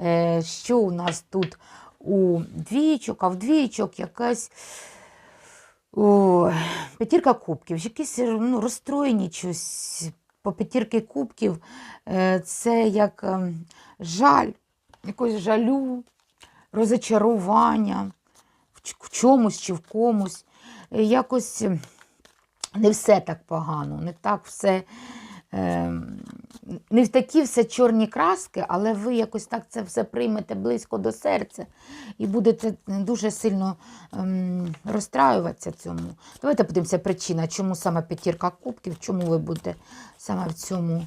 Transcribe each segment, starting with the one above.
Е, Що у нас тут у двічок, а в двічок якась о, п'ятірка кубків, якісь ну, розстроєні щось по п'ятірки кубків. Е, Це як ем, жаль, якось жалю, розочарування в чомусь чи в комусь. Е, Якось не все так погано, не так все. Ем, Не в такі все чорні краски, але ви якось так це все приймете близько до серця і будете дуже сильно ем, розстраюватися цьому. Давайте подивимося причина, чому саме п'ятірка кубків, чому ви будете саме в цьому.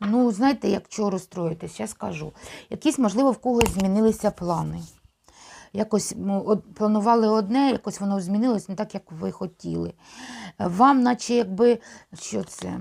Ну, знаєте, як чого розстроїтесь, я скажу. Якісь, можливо, в когось змінилися плани. Якось ну, планували одне, якось воно змінилось не так, як ви хотіли. Вам, наче якби, що це?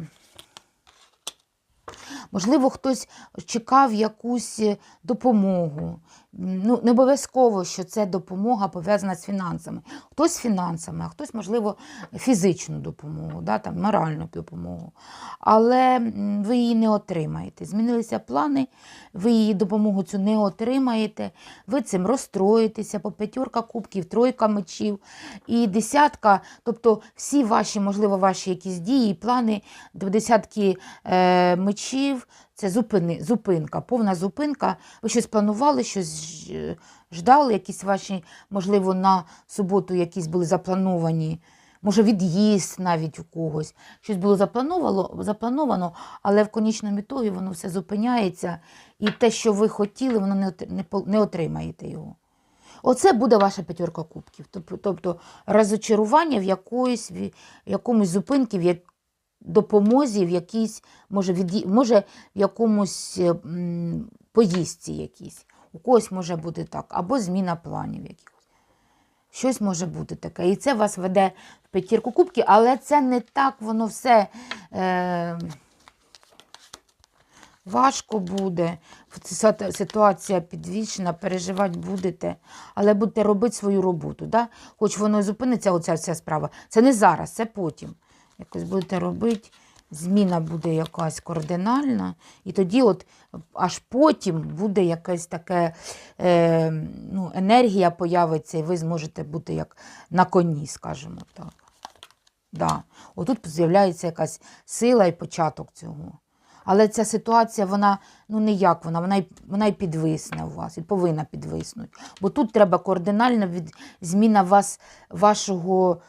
Можливо, хтось чекав якусь е, допомогу. Ну, не обов'язково, що це допомога пов'язана з фінансами. Хтось фінансами, а хтось, можливо, фізичну допомогу, да, там, моральну допомогу. Але ви її не отримаєте. Змінилися плани, ви її допомогу цю не отримаєте, ви цим розстроїтеся, по п'ятірка кубків, тройка мечів і десятка, тобто всі ваші, можливо, ваші якісь дії, плани десятки е, мечів, це зупини, зупинка, повна зупинка. Ви щось планували, щось ждали, якісь ваші, можливо, на суботу якісь були заплановані. Може, від'їзд навіть у когось. Щось було заплановано, заплановано, але в конічному ітогі воно все зупиняється, і те, що ви хотіли, воно не, отримаєте його. Оце буде ваша п'ятерка кубків. Тобто, розочарування в якоїсь, в якомусь зупинці, в як- допомозі, в якійсь, може, від'ї- може в якомусь е, м, поїздці якійсь. У когось може бути так, або зміна планів якихось. Щось може бути таке. І це вас веде в п'ятірку кубків, але це не так, воно все е, важко буде. Ситуа- Ситуація підвішена, переживати будете, але будете робити свою роботу. Да? Хоч воно і зупиниться, оця вся справа. Це не зараз, це потім. Якось будете робити. Зміна буде якась кардинальна, і тоді, от аж потім буде якась таке е, ну, енергія появиться, і ви зможете бути як на коні, скажімо так. Да. Отут з'являється якась сила і початок цього. Але ця ситуація, вона ну ніяк, вона, вона, й, вона й підвисне у вас, і повинна підвиснути. Бо тут треба кардинальна від, зміна вас, вашого